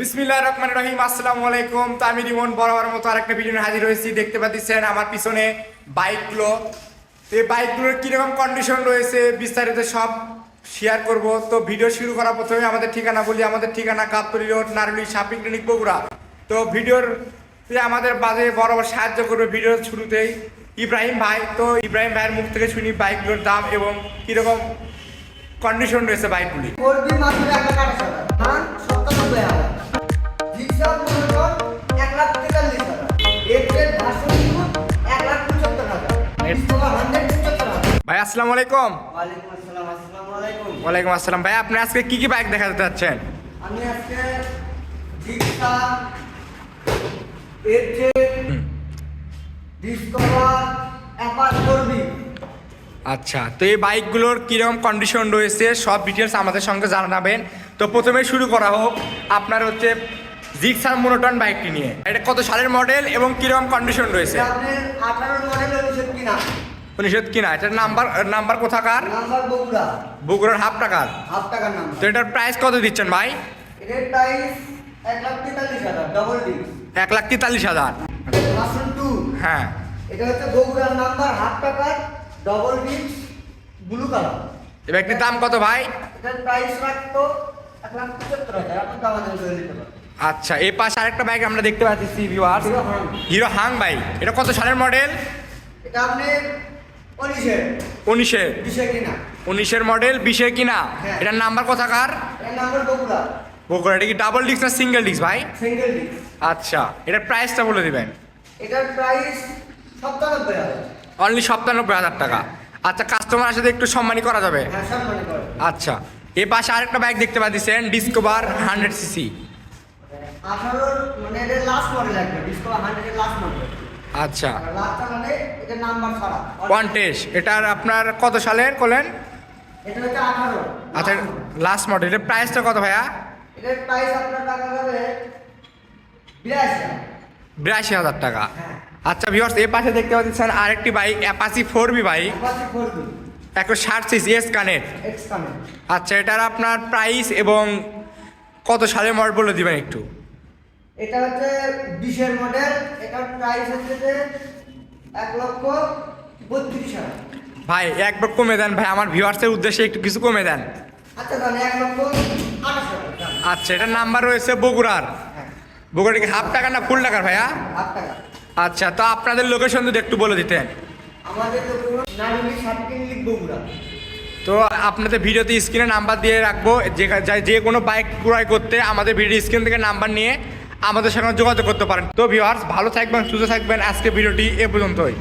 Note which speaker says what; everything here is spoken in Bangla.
Speaker 1: বিসমিল্লাহ রহমান রহিম, আসসালামু আলাইকুম। তো আমি রিমন বরাবর মতো আরেকটা ভিডিও হাজির হয়েছি। দেখতে পাচ্ছেন আমার পিছনে বাইকগুলো। তো এই বাইকগুলোর কীরকম কন্ডিশন রয়েছে বিস্তারিত সব শেয়ার করব। তো ভিডিও শুরু করার প্রথমে আমাদের ঠিকানা বলি। আমাদের ঠিকানা Gabtali road, Naruli shopping clinic Bogura. তো ভিডিওর আমাদের বাজে বরাবর সাহায্য করবে ভিডিওর শুরুতেই ইব্রাহিম ভাই। তো ইব্রাহিম ভাইয়ের মুখ থেকে শুনি বাইকগুলোর দাম এবং কীরকম কন্ডিশন রয়েছে বাইকগুলি। আসসালামু আলাইকুম।
Speaker 2: ওয়ালাইকুম আসসালাম
Speaker 1: ভাই আপনি আজকে কি কি বাইক দেখাতে চাচ্ছেন?
Speaker 2: আমি আজকে
Speaker 1: আচ্ছা তো এই বাইকগুলোর কীরকম কন্ডিশন রয়েছে সব ডিটেলস আমাদের সঙ্গে জানাবেন। তো প্রথমে শুরু করা হোক আপনার হচ্ছে জিক্সার মোনোটন বাইকটি নিয়ে। এটা কত সালের মডেল এবং কীরকম কন্ডিশন রয়েছে?
Speaker 2: এটা আপনার আঠারো মডেল কিনা?
Speaker 1: উনিশশো কিনা এটার নাম্বার নাম্বার কোথাকার?
Speaker 2: নাম্বার বগুড়া।
Speaker 1: বগুড়ার হাফ টাকার।
Speaker 2: হাফ টাকার নাম্বার।
Speaker 1: তো এটার প্রাইস কত দিচ্ছেন ভাই?
Speaker 2: এটার প্রাইস এক লাখ তেতাল্লিশ হাজার ডবল ডিস্ক
Speaker 1: এক লাখ তেতাল্লিশ হাজার। হ্যাঁ।
Speaker 2: এটা হচ্ছে বগুড়ার নাম্বার হাফ টাকার ডবল ডিস্ক ব্লু কালার
Speaker 1: এই বাইকটির দাম কত ভাই?
Speaker 2: এটার প্রাইস রাখতো এক লাখ পঁচাত্তর হাজার। করে নিতে পারেন
Speaker 1: আচ্ছা এই পাশে আরেকটা বাইক আমরা দেখতে পাচ্ছি
Speaker 2: Hero
Speaker 1: হিরো হাং বাইক এটা কত সালের মডেল
Speaker 2: এটা আপনি উনিশের
Speaker 1: উনিশের মডেল বিশে কিনা?
Speaker 2: হ্যাঁ।
Speaker 1: এটার নাম্বার কোথাকার
Speaker 2: বগুড়া।
Speaker 1: এটা কি ডাবল ডিস্ক না সিঙ্গেল ডিস্ক ভাই?
Speaker 2: সিঙ্গেল ডিস্ক
Speaker 1: আচ্ছা এটার প্রাইসটা বলে দিবেন।
Speaker 2: এটার প্রাইস সপ্তানব্বই হাজার।
Speaker 1: অনলি সপ্তানব্বই হাজার টাকা। আচ্ছা কাস্টমার সাথে একটু সম্মানী করা যাবে।
Speaker 2: হ্যাঁ করে
Speaker 1: আচ্ছা এ পাশে আরেকটা বাইক দেখতে পাচ্ছেন ডিসকভার হান্ড্রেড সিসি
Speaker 2: আঠারোর মানে লাস্ট মডেল একটা ডিসকো হান্ড্রেডের লাস্ট মডেল
Speaker 1: আচ্ছা।
Speaker 2: মানে এটার
Speaker 1: আপনার কত সালের
Speaker 2: আঠারো।
Speaker 1: আচ্ছা লাস্ট মডেল এর প্রাইসটা কত ভাইয়া?
Speaker 2: বিরাশি
Speaker 1: হাজার। টাকা।
Speaker 2: হ্যাঁ।
Speaker 1: আচ্ছা ভিওর্স এ পাশে দেখতে পাচ্ছেন আরেকটি bike Apache four V bike একশো ষাট সিসি এস কানেক্ট আচ্ছা এটার আপনার প্রাইস এবং কত সালের মডেল বলে দিবেন একটু?
Speaker 2: এটা হচ্ছে বিশের মডেল এটার প্রাইস হচ্ছে যে এক লক্ষ বত্রিশ হাজার।
Speaker 1: ভাই একবার কমে দেন ভাই আমার ভিউয়ার্সের উদ্দেশ্যে একটু কিছু কমে দেন।
Speaker 2: আচ্ছা তাহলে এক লক্ষ আঠাশ হাজার
Speaker 1: আচ্ছা এটার নাম্বার রয়েছে বগুড়ার। বগুড়া কি হাফ টাকা না ফুল টাকার ভাইয়া?
Speaker 2: হাফ টাকা।
Speaker 1: আচ্ছা তো আপনাদের লোকেশন যদি একটু বলে দিতেন।
Speaker 2: আমাদের লিখব
Speaker 1: তো আপনাদের ভিডিওতে স্ক্রিনে নাম্বার দিয়ে রাখব যে যে কোনো বাইক ক্রয় করতে আমাদের ভিডিও স্ক্রিন থেকে নাম্বার নিয়ে আমাদের সঙ্গে যোগাযোগ করতে পারেন। তো ভিউয়ার্স ভালো থাকবেন, সুস্থ থাকবেন। আজকে ভিডিওটি এ পর্যন্তই।